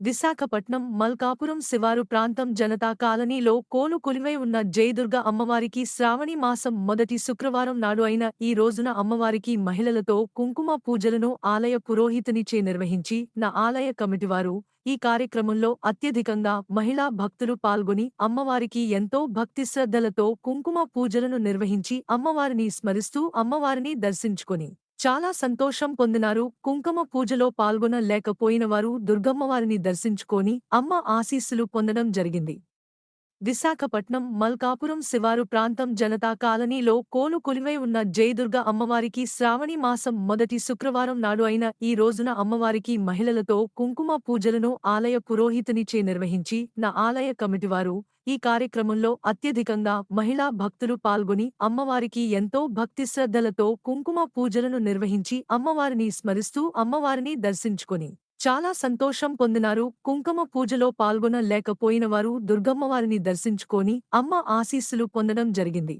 విశాఖపట్నం మల్కాపురం శివారు ప్రాంతం జనతా కాలనీలో కోలు కొలివై ఉన్న జయదుర్గ అమ్మవారికి శ్రావణి మాసం మొదటి శుక్రవారం నాడు అయిన ఈ రోజున అమ్మవారికి మహిళలతో కుంకుమ పూజలను ఆలయ పురోహితునిచే నిర్వహించి నా ఆలయ కమిటీవారు ఈ కార్యక్రమంలో అత్యధికంగా మహిళా భక్తులు పాల్గొని అమ్మవారికి ఎంతో భక్తి శ్రద్ధలతో కుంకుమ పూజలను నిర్వహించి అమ్మవారిని స్మరిస్తూ అమ్మవారిని దర్శించుకొని చాలా సంతోషం పొందినారు. కుంకుమ పూజలో పాల్గొన దుర్గమ్మవారిని దర్శించుకొని అమ్మ ఆశీస్సులు పొందడం జరిగింది. విశాఖపట్నం మల్కాపురం శివారు ప్రాంతం జనతా కాలనీలో కోలు కొలివై ఉన్న జయదుర్గ అమ్మవారికి శ్రావణి మాసం మొదటి శుక్రవారం నాడు అయిన ఈ రోజున అమ్మవారికి మహిళలతో కుంకుమ పూజలను ఆలయ పురోహితునిచే నిర్వహించి నా ఆలయ కమిటీవారు ఈ కార్యక్రమంలో అత్యధికంగా మహిళా భక్తులు పాల్గొని అమ్మవారికి ఎంతో భక్తి శ్రద్ధలతో కుంకుమ పూజలను నిర్వహించి అమ్మవారిని స్మరిస్తూ అమ్మవారిని దర్శించుకొని చాలా సంతోషం పొందినారు. కుంకుమ పూజలో పాల్గొన లేకపోయిన వారు దుర్గమ్మవారిని దర్శించుకొని అమ్మ ఆశీస్సులు పొందడం జరిగింది.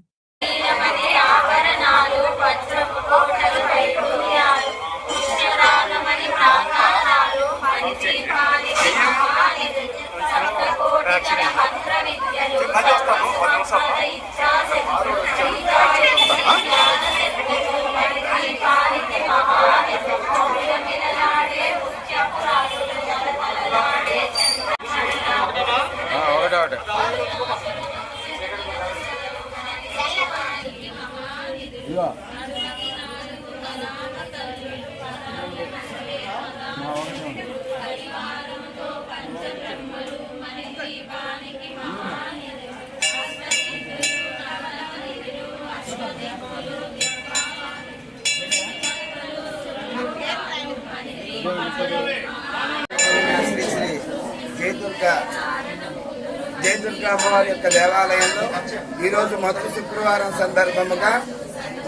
ఒకటే శ్రీ శ్రీ జయదుర్గ జయదుర్గ యొక్క దేవాలయంలో ఈరోజు మొదటి శుక్రవారం సందర్భముగా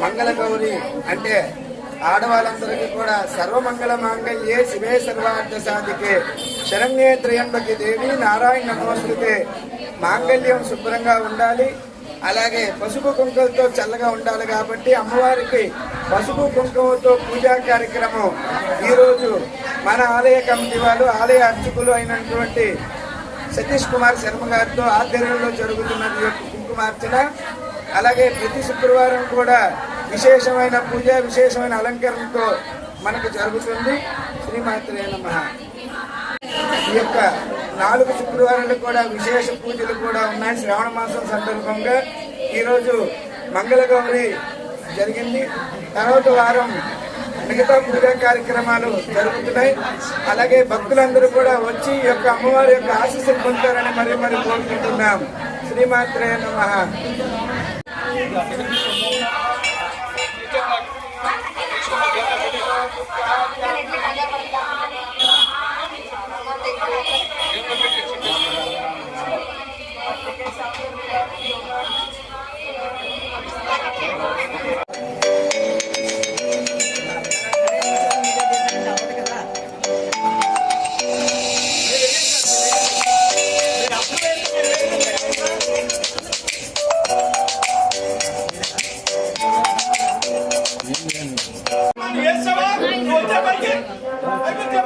మంగళ గౌరి అంటే ఆడవాళ్ళందరికీ కూడా సర్వమంగళ మాంగళ్యే శివే సర్వార్థ సాధికే శరణ్యే త్రయంబకి దేవి నారాయణ నమోస్తుతే మాంగళ్యం శుభ్రంగా ఉండాలి. అలాగే పసుపు కుంకుమతో చల్లగా ఉండాలి కాబట్టి అమ్మవారికి పసుపు కుంకుమతో పూజా కార్యక్రమం. ఈరోజు మన ఆలయ కమిటీ వాళ్ళు ఆలయ అర్చకులు అయినటువంటి సతీష్ కుమార్ శర్మ గారితో ఆధ్వర్యంలో జరుగుతున్నది యొక్క కుంకుమార్చన. అలాగే ప్రతి శుక్రవారం కూడా విశేషమైన పూజ విశేషమైన అలంకరణతో మనకు జరుగుతుంది. శ్రీమాత్రే నమ. ఈ యొక్క నాలుగు శుక్రవారాలు కూడా విశేష పూజలు కూడా ఉన్నాయి. శ్రావణ మాసం సందర్భంగా ఈరోజు మంగళ గౌరి జరిగింది. తర్వాత వారం మిగతా పూజా కార్యక్రమాలు జరుగుతున్నాయి. అలాగే భక్తులందరూ కూడా వచ్చి ఈ యొక్క అమ్మవారి యొక్క ఆశీస్సులు పొందుతారని మరి మరి కోరుకుంటున్నాం. శ్రీమాత్రే నమ. వేసావా నువ్వు వచ్చే